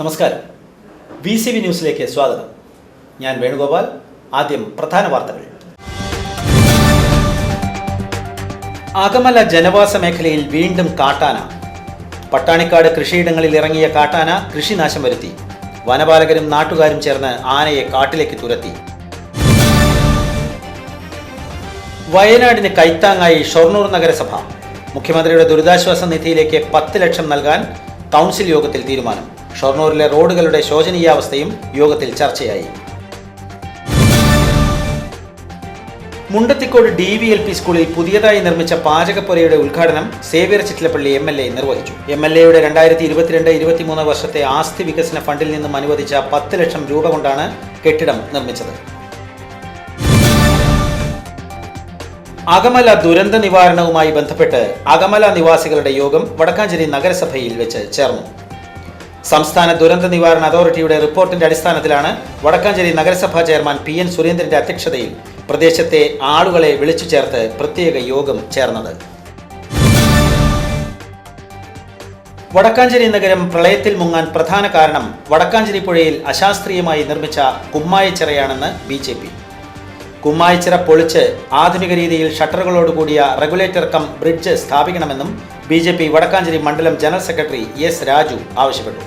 നമസ്കാരം. V C V ന്യൂസിലേക്ക് സ്വാഗതം. ഞാൻ വേണുഗോപാൽ. ആദ്യം പ്രധാന വാർത്തകൾ. അകമല ജനവാസ മേഖലയിൽ വീണ്ടും കാട്ടാന. പട്ടാണിക്കാട് കൃഷിയിടങ്ങളിൽ ഇറങ്ങിയ കാട്ടാന കൃഷിനാശം വരുത്തി. വനപാലകരും നാട്ടുകാരും ചേർന്ന് ആനയെ കാട്ടിലേക്ക് തുരത്തി. വയനാടിന് കൈത്താങ്ങായി ഷൊർണൂർ നഗരസഭ. മുഖ്യമന്ത്രിയുടെ ദുരിതാശ്വാസ നിധിയിലേക്ക് പത്ത് ലക്ഷം നൽകാൻ കൗൺസിൽ യോഗത്തിൽ തീരുമാനം. ഷൊർണൂരിലെ റോഡുകളുടെ ശോചനീയാവസ്ഥയും യോഗത്തിൽ ചർച്ചയായി. Mundathikode D V L P സ്കൂളിൽ പുതിയതായി നിർമ്മിച്ച പാചകപ്പുരയുടെ ഉദ്ഘാടനം Xavier Chittilappilly M L A നിർവഹിച്ചു. എം എൽ എയുടെ രണ്ടായിരത്തി ഇരുപത്തിരണ്ട് ഇരുപത്തിമൂന്ന് വർഷത്തെ ആസ്തി വികസന ഫണ്ടിൽ നിന്നും അനുവദിച്ച പത്ത് ലക്ഷം രൂപ കൊണ്ടാണ് കെട്ടിടം നിർമ്മിച്ചത്. അകമല ദുരന്ത നിവാരണവുമായി ബന്ധപ്പെട്ട് അകമല നിവാസികളുടെ യോഗം വടക്കാഞ്ചേരി നഗരസഭയിൽ വെച്ച് ചേർന്നു. സംസ്ഥാന ദുരന്ത നിവാരണ അതോറിറ്റിയുടെ റിപ്പോർട്ടിന്റെ അടിസ്ഥാനത്തിലാണ് വടക്കാഞ്ചേരി നഗരസഭാ ചെയർമാൻ പി എൻ സുരേന്ദ്രന്റെ അധ്യക്ഷതയിൽ പ്രദേശത്തെ ആളുകളെ വിളിച്ചു ചേർത്ത് പ്രത്യേക യോഗം ചേർന്നത്. വടക്കാഞ്ചേരി നഗരം പ്രളയത്തിൽ മുങ്ങാൻ പ്രധാന കാരണം വടക്കാഞ്ചേരി പുഴയിൽ അശാസ്ത്രീയമായി നിർമ്മിച്ച കുമ്മായച്ചിറയാണെന്ന് ബി ജെ പി. കുമ്മായിച്ചിറ പൊളിച്ച് ആധുനിക രീതിയിൽ ഷട്ടറുകളോട് കൂടിയ റെഗുലേറ്റർ കം ബ്രിഡ്ജ് സ്ഥാപിക്കണമെന്നും ബി ജെ പി വടക്കാഞ്ചേരി മണ്ഡലം ജനറൽ സെക്രട്ടറി എസ് രാജു ആവശ്യപ്പെട്ടു.